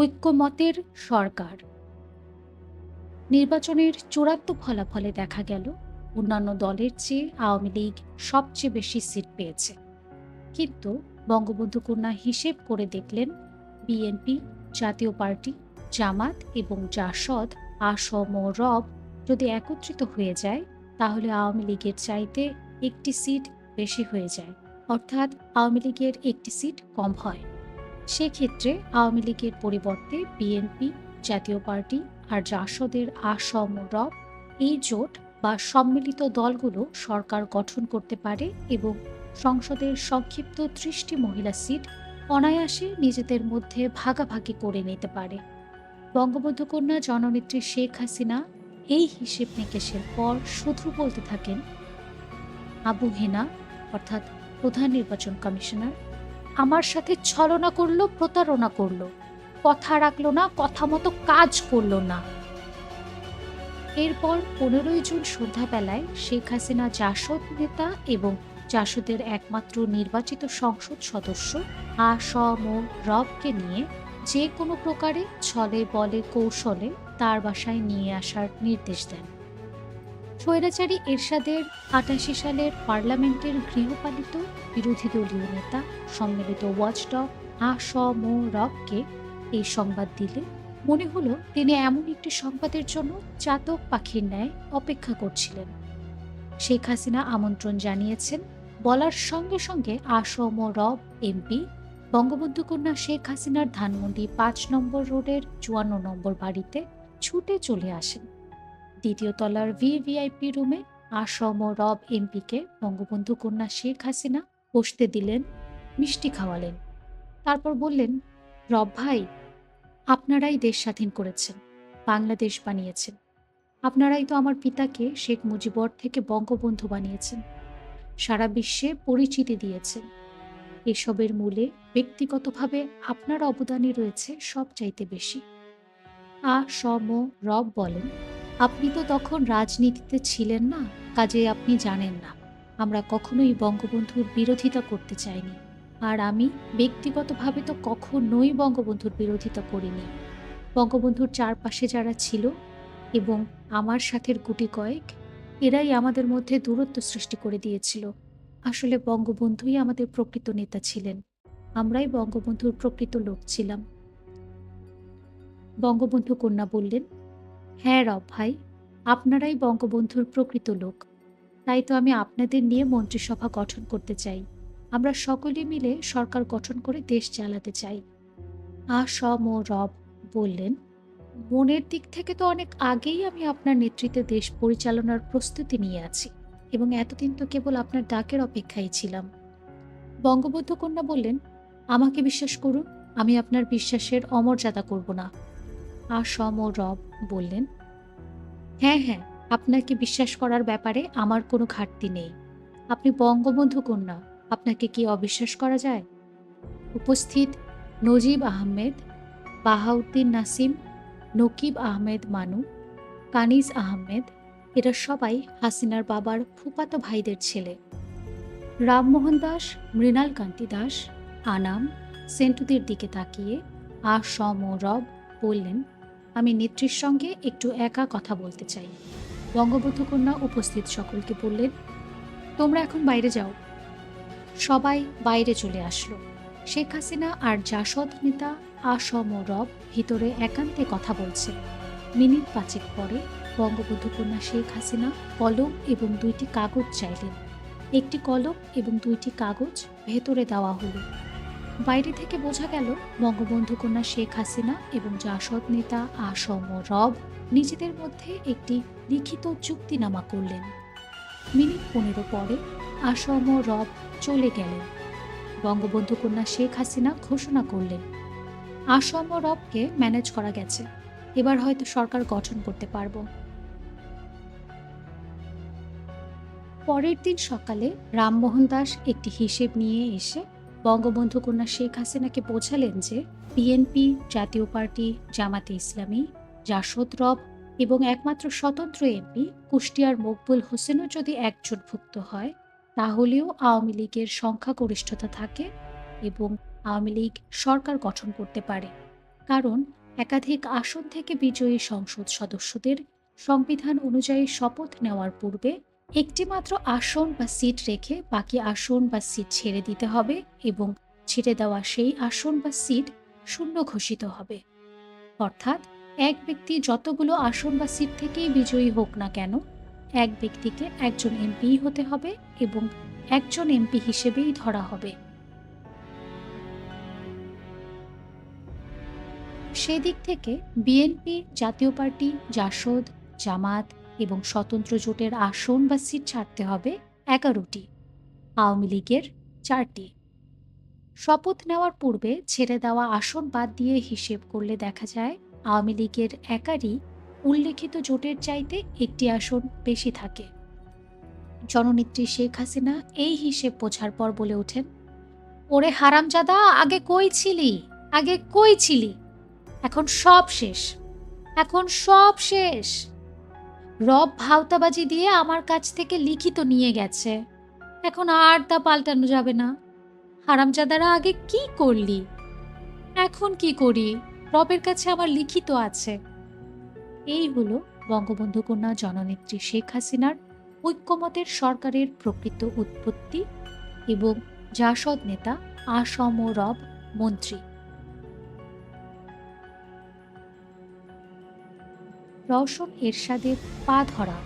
ঐক্যমতের সরকার। নির্বাচনের চূড়ান্ত ফলাফলে দেখা গেল, অন্যান্য দলের চেয়ে আওয়ামী লীগ সবচেয়ে বেশি সিট পেয়েছে। কিন্তু বঙ্গবন্ধু কন্যা হিসেব করে দেখলেন, বিএনপি, জাতীয় পার্টি, জামাত এবং জাসদ আসম রব যদি একত্রিত হয়ে যায়, তাহলে আওয়ামী লীগের চাইতে একটি সিট বেশি হয়ে যায়। অর্থাৎ আওয়ামী লীগের একটি সিট কম হয়। সেক্ষেত্রে আওয়ামী লীগের পরিবর্তে বিএনপি, জাতীয় পার্টি আর জাসদের আসম রব এই জোট বা সম্মিলিত দলগুলো সরকার গঠন করতে পারে এবং সংসদের সংক্ষিপ্ত ত্রিশটি মহিলা সিট অনায়াসে নিজেদের মধ্যে ভাগাভাগি করে নিতে পারে। বঙ্গবন্ধু কন্যা জননেত্রী শেখ হাসিনা এই হিসেব নিকেশের পর শুধু বলতে থাকেন, আবু হেনা, অর্থাৎ প্রধান নির্বাচন কমিশনার আমার সাথে ছলনা করল, প্রতারণা করল। কথা রাখল না, কথা মতো কাজ করল না। এরপর পনেরোই জুন সন্ধ্যাবেলায় শেখ হাসিনা জাসদ নেতা এবং জাসদের একমাত্র নির্বাচিত সংসদ সদস্য আসম ও রবকে নিয়ে যে কোনো প্রকারে ছলে বলে কৌশলে তার বাসায় নিয়ে আসার নির্দেশ দেন। স্বৈরাচারী এরশাদের আটাশি সালের পার্লামেন্টের গৃহপালিত বিরোধী দলীয় নেতা সম্মিলিত ওয়াচডগ আসম রবকে এই সংবাদ দিলে মনে হলো তিনি এমন একটি সংবাদের জন্য চাতক পাখির ন্যায় অপেক্ষা করছিলেন। শেখ হাসিনা আমন্ত্রণ জানিয়েছেন, বলার সঙ্গে সঙ্গে আসম রব এমপি বঙ্গবন্ধু কন্যা শেখ হাসিনার ধানমন্ডি পাঁচ নম্বর রোডের চুয়ান্ন নম্বর বাড়িতে ছুটে চলে আসেন। দ্বিতীয় তলার ভিভিআইপি রুমে আসম রব এমপিকে বঙ্গবন্ধু কন্যা শেখ হাসিনা বসতে দিলেন, মিষ্টি খাওয়ালেন। তারপর বললেন, রব ভাই, আপনারাই দেশ স্বাধীন করেছেন, বাংলাদেশ বানিয়েছেন। আপনারাই তো আমার পিতাকে শেখ মুজিবর থেকে বঙ্গবন্ধু বানিয়েছেন। সারা বিশ্বে পরিচিতি দিয়েছেন। এসবের মূলে ব্যক্তিগতভাবে আপনার অবদানই রয়েছে সব চাইতে বেশি। আ সম রব বলেন। আপনি তো তখন রাজনীতিতে ছিলেন না কাজে আপনি জানেন না। আমরা কখনোই বঙ্গবন্ধুর বিরোধিতা করতে চাইনি। আর আমি ব্যক্তিগতভাবে তো কখনোই বঙ্গবন্ধুর বিরোধিতা করিনি। বঙ্গবন্ধুর চারপাশে যারা ছিল এবং আমার সাথের গুটি কয়েক, এরাই আমাদের মধ্যে দূরত্ব সৃষ্টি করে দিয়েছিল। আসলে বঙ্গবন্ধুই আমাদের প্রকৃত নেতা ছিলেন। আমরাই বঙ্গবন্ধুর প্রকৃত লোক ছিলাম। বঙ্গবন্ধু কন্যা বললেন হ্যাঁ রব ভাই, আপনারাই বঙ্গবন্ধুর প্রকৃত লোক। তাই তো আমি আপনাদের নিয়ে মন্ত্রিসভা গঠন করতে চাই। আমরা সকলে মিলে সরকার গঠন করে দেশ চালাতে চাই। আসম রব বললেন, মনের দিক থেকে তো অনেক আগেই আমি আপনার নেতৃত্বে দেশ পরিচালনার প্রস্তুতি নিয়ে আছি এবং এতদিন তো কেবল আপনার ডাকের অপেক্ষায় ছিলাম। বঙ্গবন্ধু কন্যা বললেন, আমাকে বিশ্বাস করুন, আমি আপনার বিশ্বাসের অমর্যাদা করব না। আসম ও রব বললেন হ্যাঁ হ্যাঁ আপনাকে বিশ্বাস করার ব্যাপারে আমার কোনো ঘাটতি নেই। আপনি বঙ্গবন্ধু কন্যা, আপনাকে কি অবিশ্বাস করা যায়? উপস্থিত নজিব আহমেদ, বাহাউদ্দিন নাসিম, নকিব আহমেদ মানু, কানিজ আহমেদ, এরা সবাই হাসিনার বাবার ফুপাতো ভাইদের ছেলে। রামমোহন দাস, মৃণাল কান্তি দাস, আনাম, সেন্টুদের দিকে তাকিয়ে আসম ও রব বললেন আমি নেত্রীর সঙ্গে একটু একা কথা বলতে চাই। বঙ্গবন্ধু কন্যা উপস্থিত সকলকে বললেন, তোমরা এখন বাইরে যাও। সবাই বাইরে চলে আসলো। শেখ হাসিনা আর জাসদ নেতা আসম রব ভিতরে একান্তে কথা বলছে। মিনিট পাঁচেক পরে বঙ্গবন্ধু কন্যা শেখ হাসিনা কলম এবং দুইটি কাগজ চাইলেন। একটি কলম এবং দুইটি কাগজ ভেতরে দেওয়া হলো। বাইরে থেকে বোঝা গেল, বঙ্গবন্ধু কন্যা শেখ হাসিনা এবং জাসদ নেতা আসম রব নিজেদের মধ্যে একটি লিখিত চুক্তিনামা করলেন। মিনিট পনেরো পরে আসম রব চলে গেলেন। বঙ্গবন্ধু কন্যা শেখ হাসিনা ঘোষণা করলেন, আসম রবকে ম্যানেজ করা গেছে, এবার হয়তো সরকার গঠন করতে পারব। পরের দিন সকালে রামমোহন দাস একটি হিসেব নিয়ে এসে বঙ্গবন্ধু কন্যা শেখ হাসিনাকে বোঝালেন যে বিএনপি, জাতীয় পার্টি, জামাতে ইসলামী, জাসদ রব এবং একমাত্র স্বতন্ত্র এমপি কুষ্টিয়ার মকবুল হোসেনও যদি একজোটভুক্ত হয়, তাহলেও আওয়ামী লীগের সংখ্যাগরিষ্ঠতা থাকে এবং আওয়ামী লীগ সরকার গঠন করতে পারে। কারণ একাধিক আসন থেকে বিজয়ী সংসদ সদস্যদের সংবিধান অনুযায়ী শপথ নেওয়ার পূর্বে একটিমাত্র আসন বা সিট রেখে বাকি আসন বা সিট ছেড়ে দিতে হবে এবং ছেড়ে দেওয়া সেই আসন বা সিট শূন্য ঘোষিত হবে। অর্থাৎ এক ব্যক্তি যতগুলো আসন বা সিট থেকেই বিজয়ী হোক না কেন, এক ব্যক্তিকে একজন এমপি হতে হবে এবং একজন এমপি হিসেবেই ধরা হবে। সেদিক থেকে বিএনপি জাতীয় পার্টি, জাসদ, জামাত এবং স্বতন্ত্র জোটের আসন বা সিট ছাড়তে হবে এগারোটি। আওয়ামী লীগের চারটি। শপথ নেওয়ার পূর্বে ছেড়ে দেওয়া আসন বাদ দিয়ে হিসেব করলে দেখা যায়, আওয়ামী লীগের একারই উল্লেখিত জোটের চাইতে একটি আসন বেশি থাকে। জননেত্রী শেখ হাসিনা এই হিসেব বোঝার পর বলে ওঠেন, ওরে হারামজাদা, আগে কই ছিলি? আগে কই ছিলি? এখন সব শেষ। এখন সব শেষ। রব ভাওতাবাজি দিয়ে আমার কাছ থেকে লিখিত নিয়ে গেছে। এখন আর তা পাল্টানো যাবে না। হারামজাদারা আগে কি করলি? এখন কি করি? রবের কাছে আমার লিখিত আছে। এই হলো বঙ্গবন্ধু কন্যা জননেত্রী শেখ হাসিনার ঐক্যমতের সরকারের প্রকৃত উৎপত্তি এবং জাসদ নেতা আসম রব মন্ত্রী। রওশন এরশাদের পা ধরা।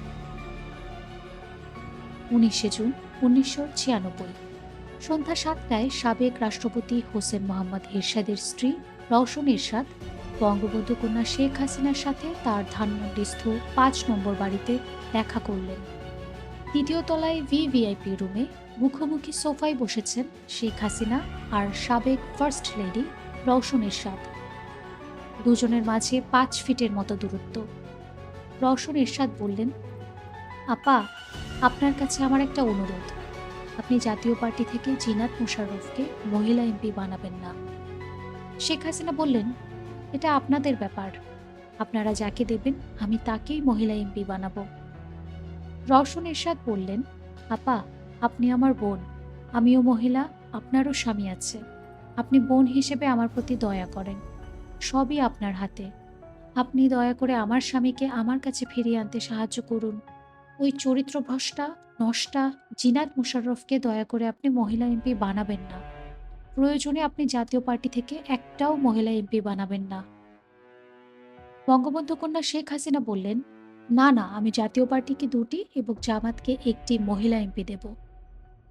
উনিশে জুন উনিশশো ছিয়ানব্বই। সন্ধ্যা সাতটায় সাবেক রাষ্ট্রপতি হোসেন মোহাম্মদ এরশাদের স্ত্রী রওশন এরশাদ, বঙ্গবন্ধু কন্যা শেখ হাসিনার সাথে তার ধানমন্ডিস্থ পাঁচ নম্বর বাড়িতে দেখা করলেন। দ্বিতীয় তলায় ভিভিআইপি রুমে মুখোমুখি সোফায় বসেছেন শেখ হাসিনা আর সাবেক ফার্স্ট লেডি রওশন এরশাদ। দুজনের মাঝে পাঁচ ফিটের মতো দূরত্ব। রওশন এরশাদ বললেন, আপা, আপনার কাছে আমার একটা অনুরোধ। আপনি জাতীয় পার্টি থেকে জিনাত মুশারফকে মহিলা এমপি বানাবেন না। শেখ হাসিনা বললেন, এটা আপনাদের ব্যাপার। আপনারা যাকে দেবেন, আমি তাকেই মহিলা এমপি বানাবো। রওশন এরশাদ বললেন, আপা, আপনি আমার বোন। আমিও মহিলা, আপনারও স্বামী আছে। আপনি বোন হিসেবে আমার প্রতি দয়া করেন। সবই আপনার হাতে। আপনি দয়া করে আমার স্বামীকে আমার কাছে ফিরিয়ে আনতে সাহায্য করুন। ওই চরিত্রভ্রষ্টা নষ্টা, জিনাত মুশাররফকে দয়া করে আপনি মহিলা এমপি বানাবেন না। প্রয়োজনে আপনি জাতীয় পার্টি থেকে একটাও মহিলা এমপি বানাবেন না। বঙ্গবন্ধু কন্যা শেখ হাসিনা বললেন, না না, আমি জাতীয় পার্টিকে দুটি এবং জামাতকে একটি মহিলা এমপি দেব।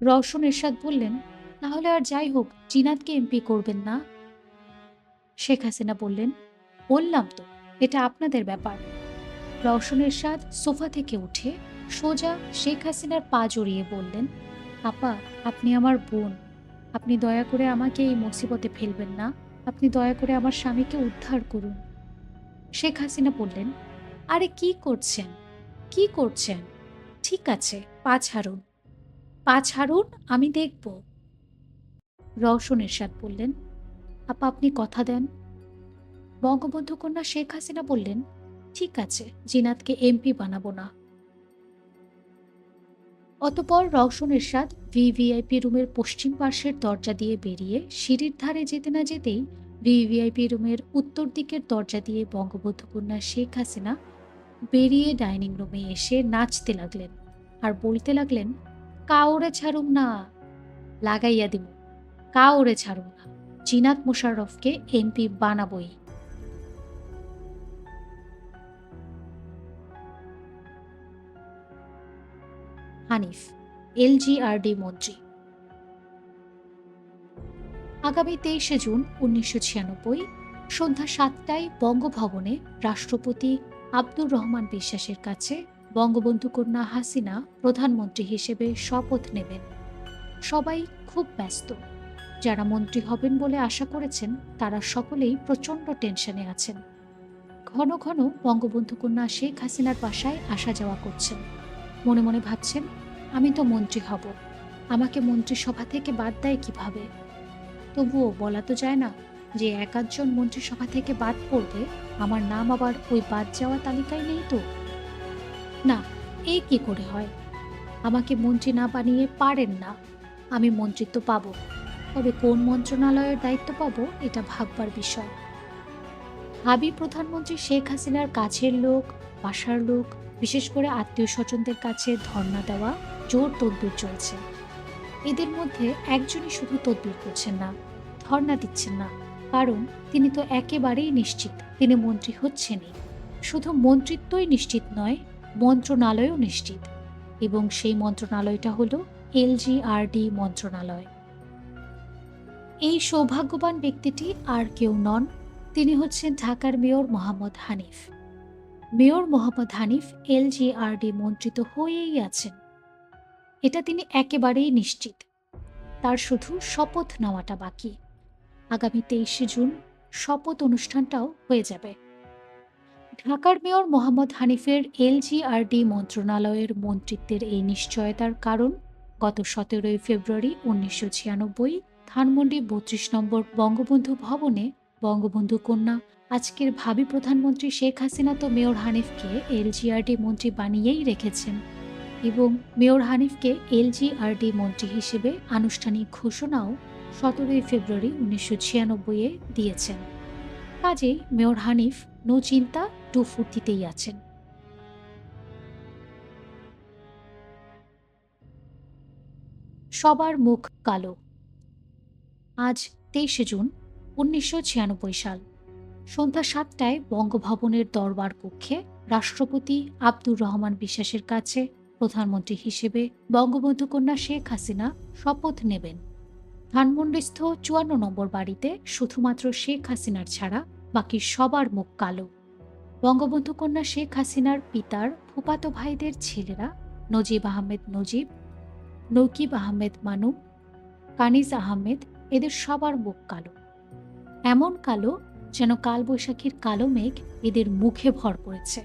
রওশন এরশাদ বললেন, তাহলে আর যাই হোক, জিনাতকে এমপি করবেন না? শেখ হাসিনা বললেন, বললাম তো। এটা আপনাদের ব্যাপার। রওশনের স্বাদ সোফা থেকে উঠে সোজা শেখ হাসিনার পা জড়িয়ে বললেন, আপা, আপনি আমার বোন। আপনি দয়া করে আমাকে এই মুসিবতে ফেলবেন না। আপনি দয়া করে আমার স্বামীকে উদ্ধার করুন। শেখ হাসিনা বললেন, আরে কি করছেন? কি করছেন? ঠিক আছে, পা ছাড়ুন। পা ছাড়ুন, আমি দেখব। রওশন এরশাদ বললেন, আপা, আপনি কথা দেন। বঙ্গবন্ধু কন্যা শেখ হাসিনা বললেন, ঠিক আছে, জিনাতকে এমপি বানাবো না। অতপর রওশন এরশাদ ভিভিআইপি রুমের পশ্চিম পার্শ্বের দরজা দিয়ে বেরিয়ে সিঁড়ির ধারে যেতে না যেতেই ভিভিআইপি রুমের উত্তর দিকের দরজা দিয়ে বঙ্গবন্ধু কন্যা শেখ হাসিনা বেরিয়ে ডাইনিং রুমে এসে নাচতে লাগলেন আর বলতে লাগলেন কাউরে ছাড়ুম না, লাগাইয়া দিব কাউরে ছাড়ুম না। জিনাত মুশাররফকে এমপি বানাবই। হানিফ এলজিআরডি মন্ত্রী। আগামী তেইশে জুন উনিশশো ছিয়ানব্বই সন্ধ্যা সাতটায় বঙ্গভবনে রাষ্ট্রপতি আব্দুর রহমান বিশ্বাসের কাছে বঙ্গবন্ধু কন্যা হাসিনা প্রধানমন্ত্রী হিসেবে শপথ নেবেন। সবাই খুব ব্যস্ত। যারা মন্ত্রী হবেন বলে আশা করেছেন, তারা সকলেই প্রচণ্ড টেনশনে আছেন। ঘন ঘন বঙ্গবন্ধু কন্যা শেখ হাসিনার বাসায় আসা যাওয়া করছেন। মনে মনে ভাবছেন, আমি তো মন্ত্রী হব। আমাকে মন্ত্রিসভা থেকে বাদ দেয় কীভাবে? তবুও বলা তো যায় না যে এক আধজন মন্ত্রিসভা থেকে বাদ পড়বে, আমার নাম আবার ওই বাদ যাওয়া তালিকায় নেই তো? না এই কি করে হয়? আমাকে মন্ত্রী না বানিয়ে পারেন না। আমি মন্ত্রিত্ব পাবো। তবে কোন মন্ত্রণালয়ের দায়িত্ব পাবো, এটা ভাববার বিষয়। ভাবি প্রধানমন্ত্রী শেখ হাসিনার কাছের লোক, বাসার লোক বিশেষ করে আত্মীয় স্বজনদের কাছে ধর্ণা দেওয়া, জোর তদবির চলছে। এদের মধ্যে একজনই শুধু তদবির করছেন না, ধর্ণা দিচ্ছেন না। কারণ তিনি তো একেবারেই নিশ্চিত, তিনি মন্ত্রী হচ্ছেনই। শুধু মন্ত্রিত্বই নিশ্চিত নয়, মন্ত্রণালয়ও নিশ্চিত। এবং সেই মন্ত্রণালয়টা হলো এলজিআরডি মন্ত্রণালয়। এই সৌভাগ্যবান ব্যক্তিটি আর কেউ নন, তিনি হচ্ছেন ঢাকার mayor Mohammad Hanif. Mayor Mohammad Hanif LGRD মন্ত্রিত হয়েই আছেন। এটা তিনি একেবারেই নিশ্চিত। তার শুধু শপথ নেওয়াটা বাকি। আগামী তেইশে জুন শপথ অনুষ্ঠানটাও হয়ে যাবে। ঢাকার মেয়র মোহাম্মদ হানিফের এলজিআরডি মন্ত্রণালয়ের মন্ত্রিত্বের এই নিশ্চয়তার কারণ গত সতেরোই ফেব্রুয়ারি উনিশশো ছিয়ানব্বই ধানমন্ডি বত্রিশ নম্বর বঙ্গবন্ধু ভবনে বঙ্গবন্ধু কন্যা আজকের ভাবি প্রধানমন্ত্রী শেখ হাসিনা তো মেয়র হানিফকে এলজিআরডি মন্ত্রী বানিয়েই রেখেছেন এবং মেয়র হানিফকে এলজিআরডি মন্ত্রী হিসেবে আনুষ্ঠানিক ঘোষণাও সতেরোই ফেব্রুয়ারি উনিশশো ছিয়ানব্বইয়ে দিয়েছেন। কাজেই মেয়র হানিফ নো চিন্তা, টু ফুর্তিতেই আছেন। সবার মুখ কালো। আজ তেইশে জুন উনিশশো ছিয়ানব্বই সাল। সন্ধ্যা সাতটায় বঙ্গভবনের দরবার কক্ষে রাষ্ট্রপতি আব্দুর রহমান বিশ্বাসের কাছে প্রধানমন্ত্রী হিসেবে বঙ্গবন্ধু কন্যা শেখ হাসিনা শপথ নেবেন। ধানমন্ডিস্থ চুয়ান্ন নম্বর বাড়িতে শুধুমাত্র শেখ হাসিনার ছাড়া বাকি সবার মুখ কালো। বঙ্গবন্ধু কন্যা শেখ হাসিনার পিতার ফুপাতো ভাইদের ছেলেরা নজিব আহমেদ নজিব, নকিব আহমেদ মানু, কানিজ আহমেদ, এদের সবার মুখ কালো। এমন কালো যেন কালবৈশাখীর কালো মেঘ এদের মুখে ভর করেছে।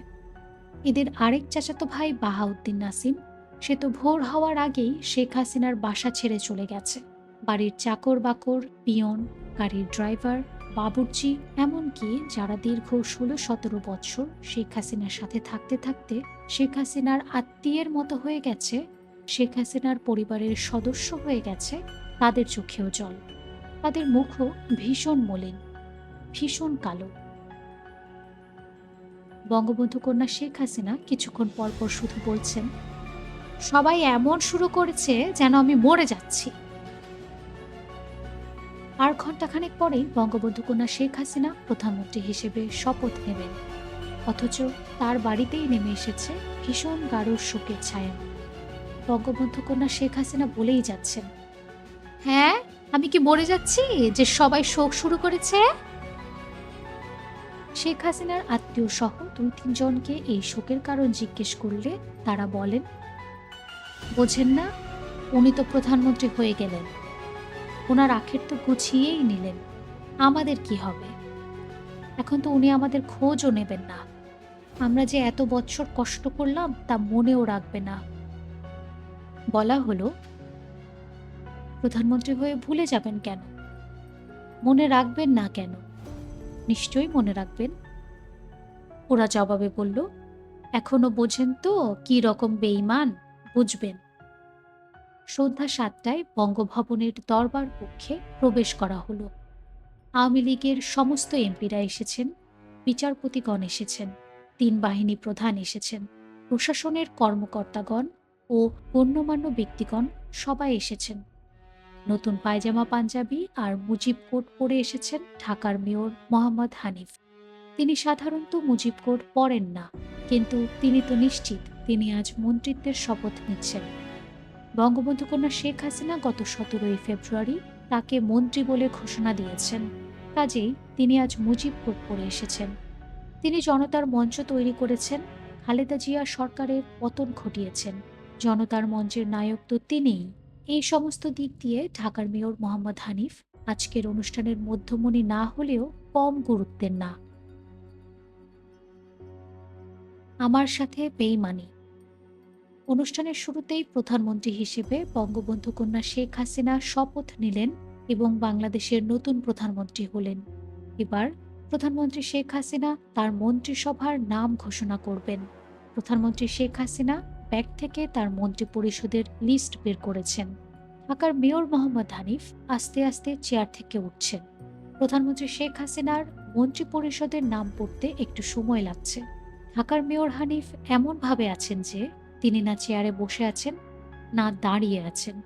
এদের আরেক চাচাতো ভাই বাহাউদ্দিন নাসিম, সে তো ভোর হওয়ার আগেই শেখ হাসিনার বাসা ছেড়ে চলে গেছে। বাড়ির চাকর বাকর পিয়ন, গাড়ির ড্রাইভার, বাবুর্চি, এমনকি যারা দীর্ঘ ষোলো সতেরো বৎসর শেখ হাসিনার সাথে থাকতে থাকতে শেখ হাসিনার আত্মীয়ের মতো হয়ে গেছে, শেখ হাসিনার পরিবারের সদস্য হয়ে গেছে, তাদের চোখেও জল। তাদের মুখও ভীষণ মলিন। ভীষণ কালো। বঙ্গবন্ধু কন্যা শেখ হাসিনা কিছুক্ষণ পরপর শুধু বলছেন, সবাই এমন শুরু করেছে যেন আমি মরে যাচ্ছি। আর ঘণ্টাখানেক পরেই বঙ্গবন্ধু কন্যা শেখ হাসিনা প্রধানমন্ত্রী হিসেবে শপথ নেবেন। অথচ তার বাড়িতেই নেমে এসেছে ভীষণ গাঢ় শোকের ছায়া। বঙ্গবন্ধু কন্যা শেখ হাসিনা বলেই যাচ্ছেন হ্যাঁ আমি কি মরে যাচ্ছি? যে সবাই শোক শুরু করেছে? শেখ হাসিনার আত্মীয় সহ দুই তিনজনকে এই শোকের কারণ জিজ্ঞেস করলে তারা বলেন, বোঝেন না, উনি তো প্রধানমন্ত্রী হয়ে গেলেন। ওনার আখের তো গুছিয়েই নিলেন। আমাদের কি হবে? এখন তো উনি আমাদের খোঁজও নেবেন না। আমরা যে এত বছর কষ্ট করলাম, তা মনেও রাখবে না। বলা হলো, প্রধানমন্ত্রী হয়ে ভুলে যাবেন কেন? মনে রাখবেন না কেন? নিশ্চয়ই মনে রাখবেন? ওরা জবাবে বলল, এখনও বোঝেন তো কি রকম বেইমান বুঝবেন। সন্ধ্যা সাতটায় বঙ্গভবনের দরবার কক্ষে প্রবেশ করা হলো। আওয়ামী লীগের সমস্ত এমপিরা এসেছেন, বিচারপতিগণ এসেছেন, তিন বাহিনী প্রধান এসেছেন, প্রশাসনের কর্মকর্তাগণ ও গণ্যমান্য ব্যক্তিগণ সবাই এসেছেন। নতুন পায়জামা পাঞ্জাবি আর মুজিব কোট পরে এসেছেন ঢাকার মেয়র মোহাম্মদ হানিফ। তিনি সাধারণত মুজিব কোট পরেন না, কিন্তু তিনি তো নিশ্চিত তিনি আজ মন্ত্রিত্বের শপথ নিচ্ছেন। বঙ্গবন্ধু কন্যা শেখ হাসিনা গত সতেরোই ফেব্রুয়ারি তাকে মন্ত্রী বলে ঘোষণা দিয়েছেন। কাজেই তিনি আজ মুজিব কোট পরে এসেছেন। তিনি জনতার মঞ্চ তৈরি করেছেন, খালেদা জিয়া সরকারের পতন ঘটিয়েছেন। জনতার মঞ্চের নায়ক তো তিনিই এই সমস্ত দিক দিয়ে ঢাকার মেয়র মোহাম্মদ হানিফ আজকের অনুষ্ঠানের মধ্যমণি না হলেও কম গুরুত্বের না। আমার সাথে বেইমানি। অনুষ্ঠানের শুরুতেই প্রধানমন্ত্রী হিসেবে বঙ্গবন্ধু কন্যা শেখ হাসিনা শপথ নিলেন এবং বাংলাদেশের নতুন প্রধানমন্ত্রী হলেন। এবার প্রধানমন্ত্রী শেখ হাসিনা তার মন্ত্রিসভার নাম ঘোষণা করবেন। প্রধানমন্ত্রী শেখ হাসিনা ব্যাগ থেকে তার মন্ত্রী পরিষদের লিস্ট বের করেছেন। ঢাকার মেয়র মোহাম্মদ হানিফ আস্তে আস্তে চেয়ার থেকে উঠছেন। প্রধানমন্ত্রী শেখ হাসিনার মন্ত্রী পরিষদের নাম পড়তে একটু সময় লাগছে। ঢাকার মেয়র হানিফ এমনভাবে আছেন যে, তিনি না চেয়ারে বসে আছেন, না দাঁড়িয়ে আছেন।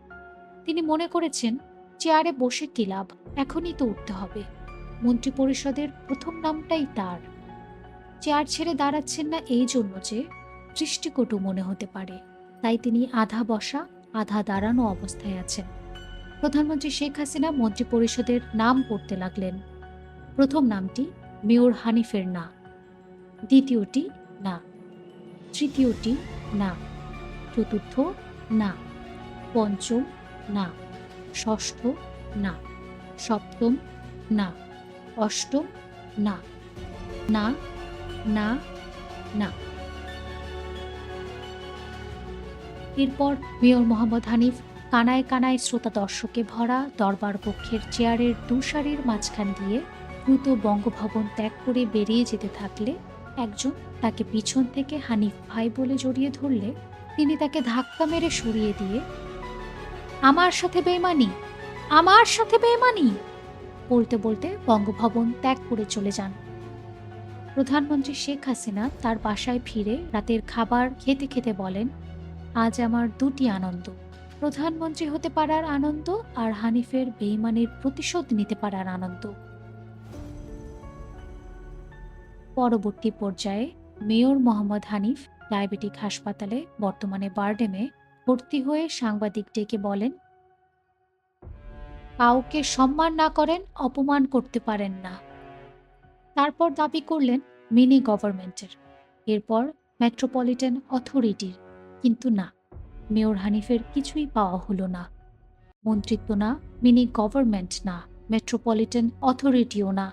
তিনি মনে করেছেন চেয়ারে বসে কি লাভ? এখনই তো উঠতে হবে। মন্ত্রী পরিষদের প্রথম নামটাই তার। চেয়ার ছেড়ে দাঁড়াচ্ছেন না এই জন্য যে দৃষ্টিকটু মনে হতে পারে। তাই তিনি আধা বসা, আধা দাঁড়ানো অবস্থায় আছেন। প্রধানমন্ত্রী শেখ হাসিনা মন্ত্রী পরিষদের নাম পড়তে লাগলেন। প্রথম নামটি মেয়র হানিফের না। দ্বিতীয়টি না। তৃতীয়টি না। চতুর্থ না। পঞ্চম না। ষষ্ঠ না। সপ্তম না। অষ্টম না। না না না। এরপর মেয়র মোহাম্মদ হানিফ কানায় কানায় শ্রোতা দর্শকে ভরা দরবার কক্ষের চেয়ারের দুসারির মাঝখান দিয়ে দ্রুত বঙ্গভবন ত্যাগ করে বেরিয়ে যেতে থাকলে একজন তাকে পিছন থেকে হানিফ ভাই বলে জড়িয়ে ধরলে তিনি তাকে ধাক্কা মেরে সরিয়ে দিয়ে, আমার সাথে বেমানি আমার সাথে বেমানি বলতে বলতে বঙ্গভবন ত্যাগ করে চলে যান। প্রধানমন্ত্রী শেখ হাসিনা তার বাসায় ফিরে রাতের খাবার খেতে খেতে বলেন আজ আমার দুটি আনন্দ। প্রধানমন্ত্রী হতে পারার আনন্দ আর হানিফের বেইমানির প্রতিশোধ নিতে পারার আনন্দ। পরবর্তী পর্যায়ে মেয়র মোহাম্মদ হানিফ ডায়াবেটিক হাসপাতালে বর্তমানে বারডেমে ভর্তি হয়ে সাংবাদিক ডেকে বলেন, কাউকে সম্মান না করেন, অপমান করতে পারেন না। তারপর দাবি করলেন মিনি গভর্নমেন্টের। এরপর মেট্রোপলিটন অথরিটির কিন্তু না, মেয়র হানিফের কিছুই পাওয়া হলো না। মন্ত্রিত্ব না, মিনি গভর্নমেন্ট না, মেট্রোপলিটন অথরিটিও না।